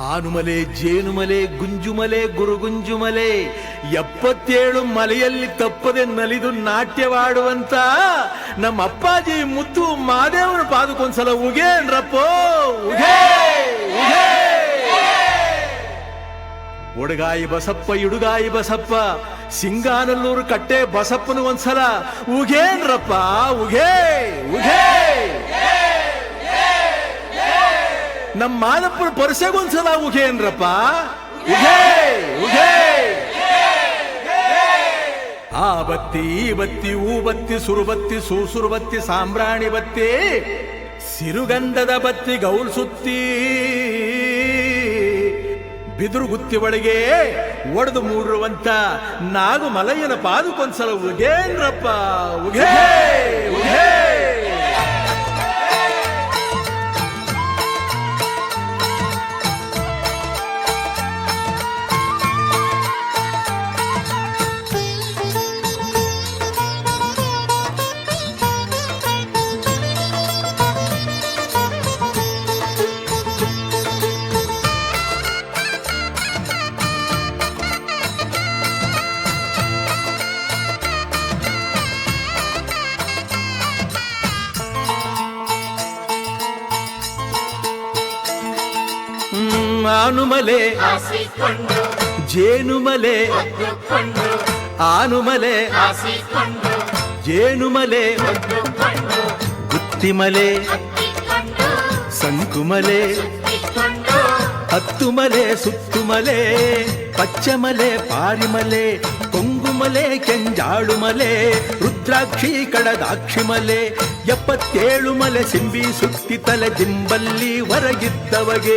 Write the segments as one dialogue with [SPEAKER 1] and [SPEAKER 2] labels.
[SPEAKER 1] ಆನುಮಲೆ ಜೇನುಮಲೆ, ಗುಂಜುಮಲೆ, ಗುರುಗುಂಜುಮಲೆ, ಎಪ್ಪತ್ತೇಳು ಮಲೆಯಲ್ಲಿ ತಪ್ಪದೆ ನಲಿದು ನಾಟ್ಯವಾಡುವಂತ ನಮ್ಮ ಅಪ್ಪಾಜಿ ಮುತ್ತು ಮಾದೇವನ ಉಗೇನ್ರಪ್ಪೋ ಉಗೇ ಉಗೇ ಒಡಗಾಯಿ ಬಸಪ್ಪ, ಇಡುಗಾಯಿ ಬಸಪ್ಪ, ಸಿಂಗಾನಲ್ಲೂರು ಕಟ್ಟೆ ಬಸಪ್ಪನು ಒಂದ್ಸಲ ಉಗೇನ್ರಪ್ಪ ಉಗೇ ಉಗೇ. ನಮ್ಮ ಮಾದಪ್ಪನ ಪರ್ಸೆಗೊಂದ್ಸಲ ಉಗೇನ್ರಪ್ಪ ಉಗೇ ಉಗೆ ಆ ಬತ್ತಿ, ಈ ಬತ್ತಿ, ಊ ಬತ್ತಿ ಸುರುಬತ್ತಿ ಸೂಸುರು ಬತ್ತಿ, ಸಾಂಬ್ರಾಣಿ ಬತ್ತಿ, ಸಿರುಗಂಧದ ಬತ್ತಿ, ಗೌಲ್ ಸುತ್ತಿ. ಬಿದುರು ಗುತ್ತಿ ಒಳಗೆ ಒಡೆದು ಮೂಡಿರುವಂತ ನಾಗು ಮಲಯ್ಯನ ಪಾದಕ್ಕೊಂದ್ಸಲ ಉಗೇನ್ರಪ್ಪ ಉಗೇ ಉಗೇ ಹ್ಮ್, ಆನುಮಲೆ
[SPEAKER 2] ಹಾಸಿಕೊಂಡು
[SPEAKER 1] ಜೇನುಮಲೆ
[SPEAKER 2] ಒದ್ದುಕೊಂಡು
[SPEAKER 1] ಆನುಮಲೆ
[SPEAKER 2] ಹಾಸಿಕೊಂಡು
[SPEAKER 1] ಜೇನುಮಲೆ
[SPEAKER 2] ಒದ್ದುಕೊಂಡು
[SPEAKER 1] ಗುತ್ತಿಮಲೆ
[SPEAKER 2] ಹತ್ತಿಕೊಂಡು
[SPEAKER 1] ಸಂಕುಮಲೆ
[SPEAKER 2] ಸುತ್ತಿಕೊಂಡು
[SPEAKER 1] ಹತ್ತುಮಲೆ ಸುತ್ತುಮಲೆ ಪಚ್ಚಮಲೆ ಪಾರಿಮಲೆ ಕೊಂಗುಮಲೆ ಕೆಂಜಾಳುಮಲೆ ರುದ್ರಾಕ್ಷಿ ಕಡದಾಕ್ಷಿಮಲೆ ಎಪ್ಪತ್ತೇಳು ಮಲೆ ಸಿಂಬಿ ಸುತ್ತಿ ತಲೆ ದಿಂಬಲ್ಲಿ ಹೊರಗಿದ್ದವಗೆ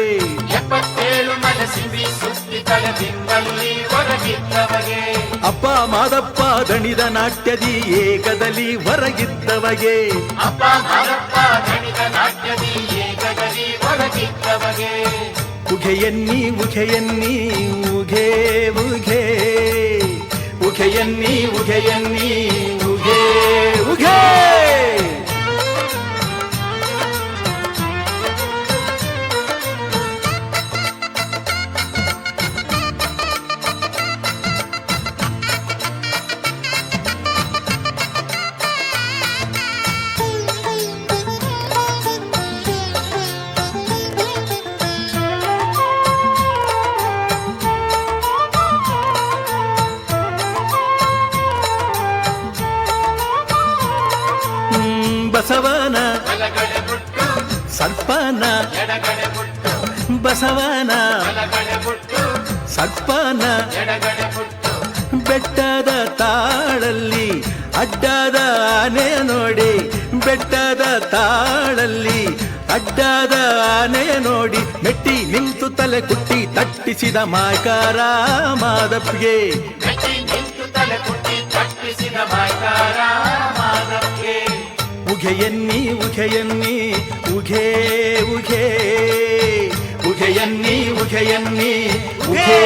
[SPEAKER 2] ಎಪ್ಪತ್ತೇಳು ಸಿಂಬಿ ಸುತ್ತಿ ತಲೆ ದಿಂಬಲ್ಲಿ ಹೊರಗಿದ್ದವಗೆ
[SPEAKER 1] ಅಪ್ಪ ಮಾದಪ್ಪ ದಣಿದ ನಾಟ್ಯದಿ ಏಕದಲ್ಲಿ ಹೊರಗಿದ್ದವಗೆ
[SPEAKER 2] ಅಪ್ಪ ಮಾದಪ್ಪ ದಣಿದ ನಾಟ್ಯದಿ ಏಕದಲ್ಲಿ ಹೊರಗಿದ್ದವಗೆ
[SPEAKER 1] ಉಘೆಯನ್ನಿ ಉಘೆಯನ್ನಿ ಉಘೆ ಉಘೆ ಉಘೆಯನ್ನಿ ಉಘೆಯನ್ನಿ ಉಘೆ ಉಘೆ ಹ್ಮ್, ಬಸವನ
[SPEAKER 2] ಬುಟ್ಟು
[SPEAKER 1] ಬೆಟ್ಟದ ತಾಳಲ್ಲಿ ಅಡ್ಡದ ಆನೆ ನೋಡಿ ಬೆಟ್ಟದ ತಾಳಲ್ಲಿ ಅಡ್ಡದ ಆನೆ ನೋಡಿ ಮೆಟ್ಟಿ ನಿಂತು ತಲೆ ಕುಟ್ಟಿ ತಟ್ಟಿಸಿದ ಮಾಕಾರ ಮಾದಪ್ಪಿಗೆ
[SPEAKER 2] ಮೆಟ್ಟಿ ನಿಂತು ತಲೆ ಕುಟ್ಟಿ ತಟ್ಟಿಸಿದ ಮಾಕಾರ ಮಾದಕ್ಕೆ
[SPEAKER 1] ಉಘೆಯನ್ನಿ ಉಘೆಯನ್ನಿ ಉಘೆ ಉಘೆ ಉಘೆಯನ್ನಿ ಉಘೆಯನ್ನಿ ಉಘೆ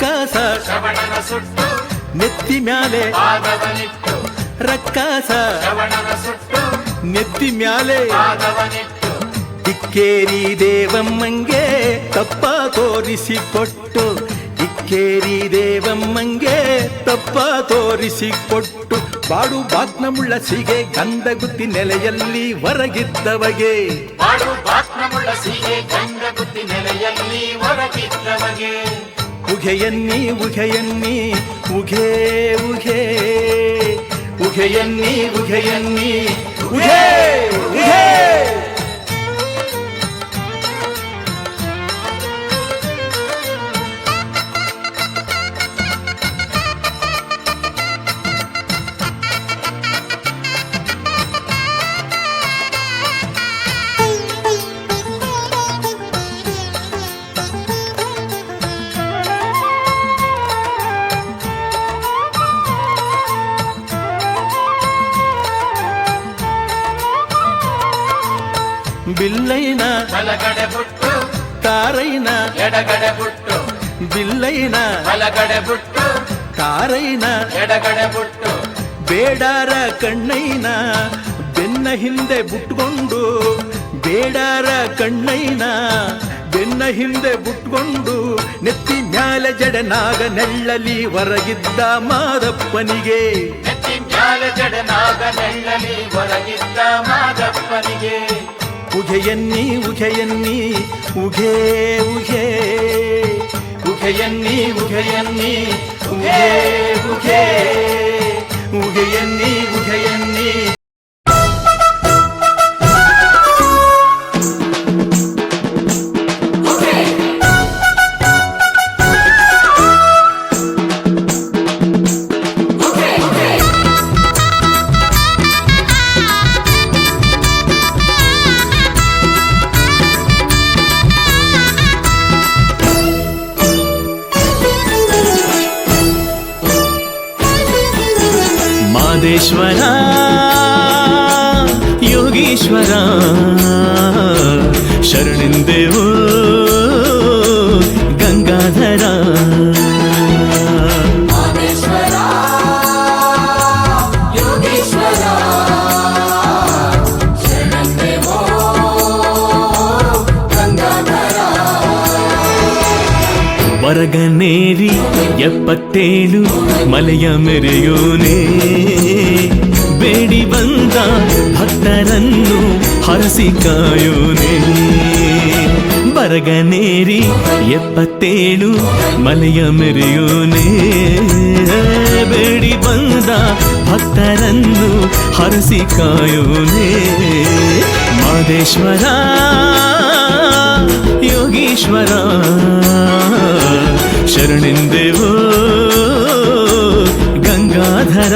[SPEAKER 1] ರಕ್ಕಸ
[SPEAKER 2] ಸುಟ್ಟು.
[SPEAKER 1] ನೆತ್ತಿ ಮ್ಯಾಲೆ. ರಕ್ಕಾಸ
[SPEAKER 2] ಸುಟ್ಟು.
[SPEAKER 1] ನೆತ್ತಿ ಮ್ಯಾಲೆ. ಇಕ್ಕೇರಿ ದೇವಮ್ಮಂಗೆ ತಪ್ಪ ತೋರಿಸಿಕೊಟ್ಟು. ಇಕ್ಕೇರಿ ದೇವಮ್ಮಂಗೆ ತಪ್ಪ ತೋರಿಸಿಕೊಟ್ಟು. ಬಾಡು ಬಾಗ್ನಮುಳ್ಳ ಸಿಗೆ ಗಂಧಗುತ್ತಿ ನೆಲೆಯಲ್ಲಿ ಹೊರಗಿದ್ದವಗೆ
[SPEAKER 2] ಬಾಡು ಬಾತ್ನ ಮುಳ್ಳಸಿಗೆ ಗಂಧಗುತ್ತಿ ಬುದ್ಧಿ ನೆಲೆಯಲ್ಲಿ ಹೊರಗಿದ್ದವಗೆ
[SPEAKER 1] ಉಘೆಯನ್ನಿ ಉಘೆಯನ್ನಿ ಉಘೆ ಉಘೆ ಉಘೆಯನ್ನಿ ಉಘೆಯನ್ನಿ ಉಘೇ ಉಘೆ
[SPEAKER 2] ಬಲಗಡೆ ಬುಟ್ಟು
[SPEAKER 1] ತಾರೈನ
[SPEAKER 2] ಎಡಗಡೆ ಬುಟ್ಟು
[SPEAKER 1] ಬಿಲ್ಲೈನ
[SPEAKER 2] ಬಲಗಡೆ ಬುಟ್ಟು
[SPEAKER 1] ತಾರೈನ
[SPEAKER 2] ಎಡಗಡೆ ಬುಟ್ಟು.
[SPEAKER 1] ಬೇಡಾರ ಕಣ್ಣೈನ ಬೆನ್ನ ಹಿಂದೆ ಬುಟ್ಕೊಂಡು ಬೇಡಾರ ಕಣ್ಣೈನ ಬೆನ್ನ ಹಿಂದೆ ಬುಟ್ಕೊಂಡು ನೆತ್ತಿ ಮ್ಯಾಲ ಜಡನಾಗ ನೆಳ್ಳಲಿ ಹೊರಗಿದ್ದ ಮಾದಪ್ಪನಿಗೆ.
[SPEAKER 2] ನೆತ್ತಿ ಮ್ಯಾಲ ಜಡನಾಗ ನೆಳ್ಳಲಿ ಹೊರಗಿದ್ದ ಮಾದಪ್ಪನಿಗೆ.
[SPEAKER 1] ಉಘೆಯನ್ನಿ ಉಘೆಯನ್ನಿ ಉಘೇ ಉಘೇ ಉಘೆಯನ್ನಿ ಉಘೆಯನ್ನಿ ಉಘೇ ಉಘೇ ಉಘೆಯನ್ನಿ ಉಘೆಯನ್ನಿ
[SPEAKER 3] ವರಗನೇರಿ ಎಪ್ಪತ್ತೇಳು ಮಲೆಯ ಮೆರೆಯೋನೇ. ಬೇಡಿ ಬಂದ ಭಕ್ತರನ್ನು ಹರಸಿ ಕಾಯೋನೇ. ಬರಗನೇರಿ ಎಪ್ಪತ್ತೇಳು ಮಲೆಯ ಮೆರೆಯೋನೇ. ಬೇಡಿ ಬಂದ ಭಕ್ತರನ್ನು ಹರಸಿ ಕಾಯೋನೇ. ಮಾದೇಶ್ವರ, ಯೋಗೀಶ್ವರ. ಶರಣೆಂದೇವೋ ಗಂಗಾಧರ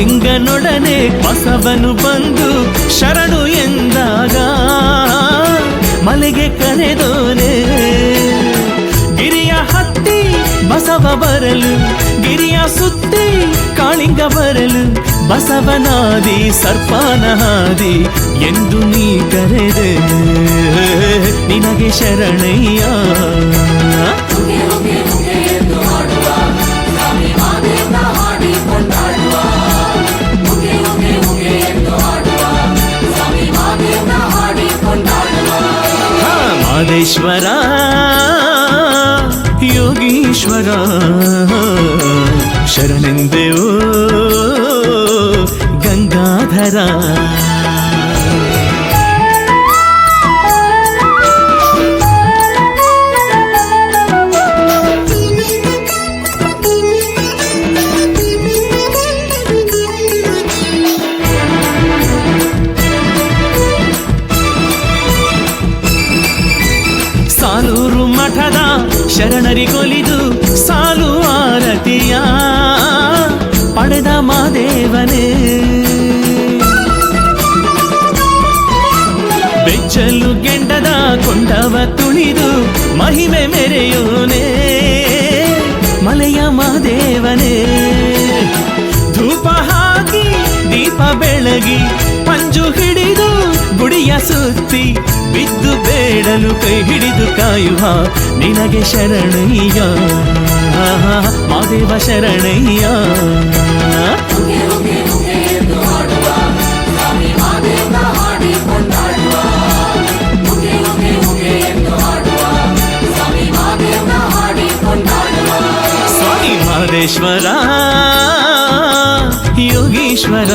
[SPEAKER 3] ಕಾಳಿಂಗನೊಡನೆ ಬಸವನು ಬಂದು ಶರಣು ಎಂದಾಗ ಮಲೆಗೆ ಕರೆದೋನೆ, ಗಿರಿಯ ಹತ್ತಿ ಬಸವ ಬರಲು, ಗಿರಿಯ ಸುತ್ತಿ ಕಾಳಿಂಗ ಬರಲು, ಬಸವನಾದಿ ಸರ್ಪನ ಹಾದಿ ಎಂದು ನೀ ಕರೆದೆ ನಿನಗೆ ಶರಣಯ್ಯ. ಮಾದೇಶ್ವರ ಯೋಗೀಶ್ವರ ಕೊಂಡವ ತುಳಿದು ಮಹಿಮೆ ಮೆರೆಯೋನೆ, ಮಲೆಯ ಮಾದೇವನೇ ಧೂಪ ಹಾಕಿ ದೀಪ ಬೆಳಗಿ, ಪಂಜು ಹಿಡಿದು ಗುಡಿಯ ಸುತ್ತಿ, ಬಿದ್ದು ಬೇಡಲು ಕೈ ಹಿಡಿದು ಕಾಯುವ ನಿನಗೆ ಶರಣಯ್ಯ. ಮಾದೇವ ಶರಣಯ್ಯ.
[SPEAKER 4] ಸ್ವಾಮಿ
[SPEAKER 3] ಮಹದೇಶ್ವರ ಯೋಗೀಶ್ವರ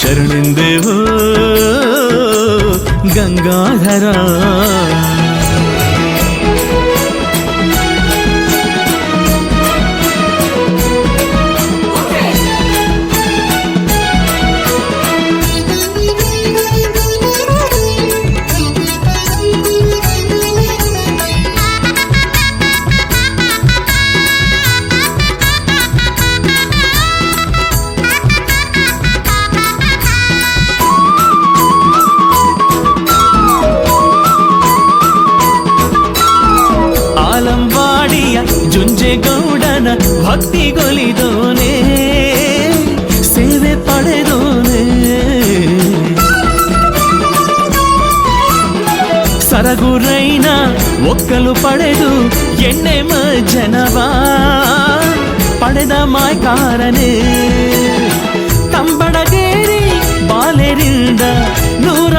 [SPEAKER 3] ಶರಣೆಂದೇವೋ ಭಕ್ತಿಗೊಲಿದೋನೆ ಸೇವೆ ಪಡೆದೋನೆ ಸರಗುರೈನ ಒಕ್ಕಲು ಪಡೆದು ಎಣ್ಣೆ ಮಜ್ಜನವ ಪಡೆದ ಮಾಯ್ಕಾರನೇ ತಂಬಡಗೇರಿ ಬಾಲೆರಿಂದ ನೂರ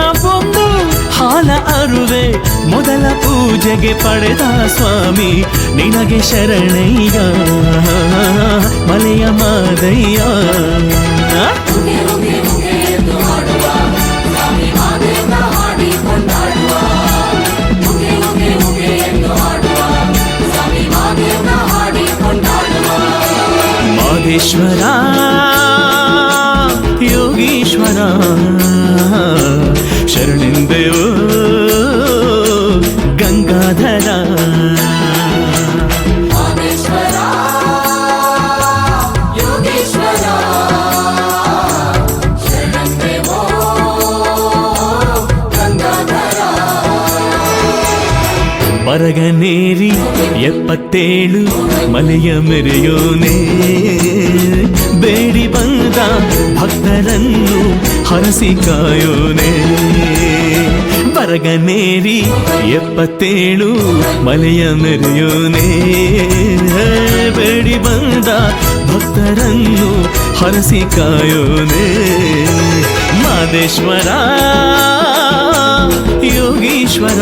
[SPEAKER 3] ಒಂದು ಹಾಲ ಅರುವೆ ಮೊದಲ ಪೂಜೆಗೆ ಪಡೆದ ಸ್ವಾಮಿ ನಿನಗೆ ಶರಣಯ್ಯ. ಮಲೆಯ ಮಾದಯ್ಯ. ಮಾದೇಶ್ವರ ಉಗೆ ಎಪ್ಪತ್ತೇಳು ಮಲೆಯ ಮೆರೆಯೋನೆ. ಬೇಡಿ ಬಂದ ಭಕ್ತರನ್ನು ಹರಸಿ ಕಾಯೋನೆ. ಬರಗನೇರಿ ಎಪ್ಪತ್ತೇಳು, ಮಲೆಯ ಮೆರೆಯೋನೆ. ಬೇಡಿ ಬಂದ ಭಕ್ತರನ್ನು ಹರಸಿ ಕಾಯೋನೆ. ಮಾದೇಶ್ವರ, ಯೋಗೀಶ್ವರ.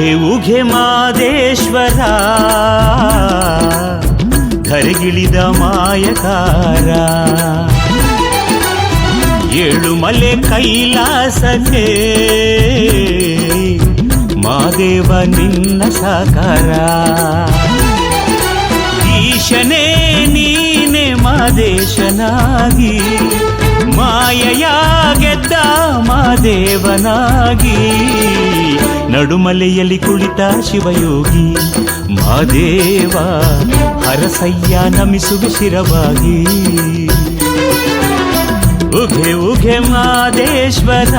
[SPEAKER 5] ಉಘೆ ಉಘೆ ಮಾದೇಶ್ವರ. ಕರಗಿಳಿದ ಮಾಯಕಾರ. ಏಳು ಮಲೆ ಕೈಲಾಸಕ್ಕೆ ಮಾದೇವ ನಿನ್ನ ಸಾಕಾರ. ಈಶನೇ ನೀನೆ ಮಾದೇಶನಾಗಿ ಮಾಯೆಯ ಮಾದೇವನಾಗಿ ನಡುಮಲೆಯಲ್ಲಿ ಕುಳಿತ ಶಿವಯೋಗಿ ಮಾದೇವ ಹರಸಯ್ಯ ನಮಿಸುವೆ ಶಿರವಾಗಿ. ಉಘೆ ಉಘೆ ಮಾದೇಶ್ವರ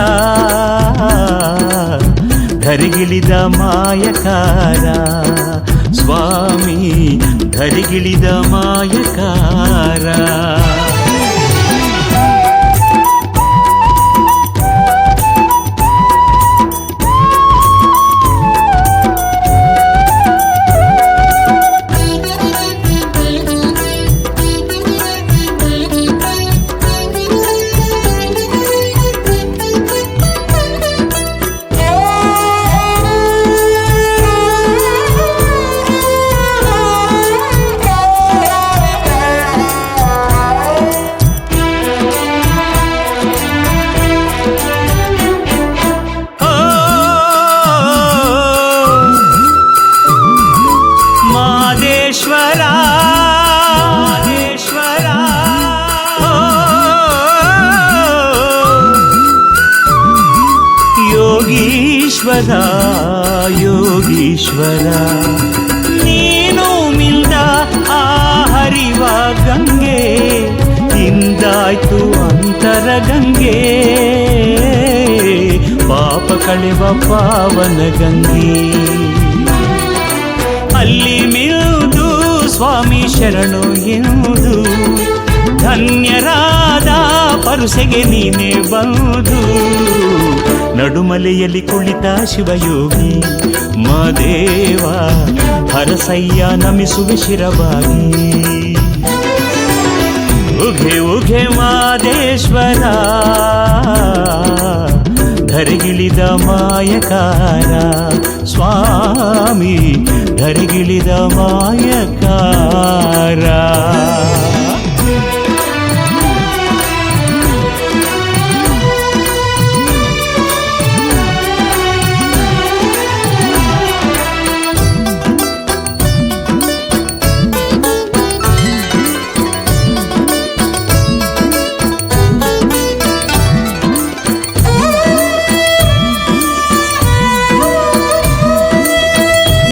[SPEAKER 5] ಧರಿಗಿಳಿದ ಮಾಯಕಾರ. ಸ್ವಾಮಿ, ಧರಿಗಿಳಿದ ಮಾಯಕಾರ. ಯೋಗೀಶ್ವರ ಯೋಗೀಶ್ವರ? ನೀನು ಮಿಲ್ದ ಆ ಹರಿವ ಗಂಗೆ ಇಂದಾಯ್ತು ಅಂತರ ಗಂಗೆ. ಪಾಪ ಕಳೆವ ಪಾವನ ಗಂಗೆ. ಅಲ್ಲಿ ಮಿಲ್ದು ಸ್ವಾಮಿ ಶರಣು ಎನ್ನುವುದು
[SPEAKER 3] ಧನ್ಯರಾದ ಪರುಸೆಗೆ ನೀನೆ ಬಂದು. ನಡುಮಲೆಯಲ್ಲಿ ಕುಳಿತ ಶಿವಯೋಗಿ ಮಾದೇವ ಹರಸಯ್ಯ ನಮಿಸುವೆ ಶಿರವಾಗಿ. ಉಘೆ ಉಘೆ ಮಾದೇಶ್ವರ, ಧರೆಗಿಳಿದ ಮಾಯಕಾರ, ಸ್ವಾಮಿ, ಧರೆಗಿಳಿದ ಮಾಯಕಾರ.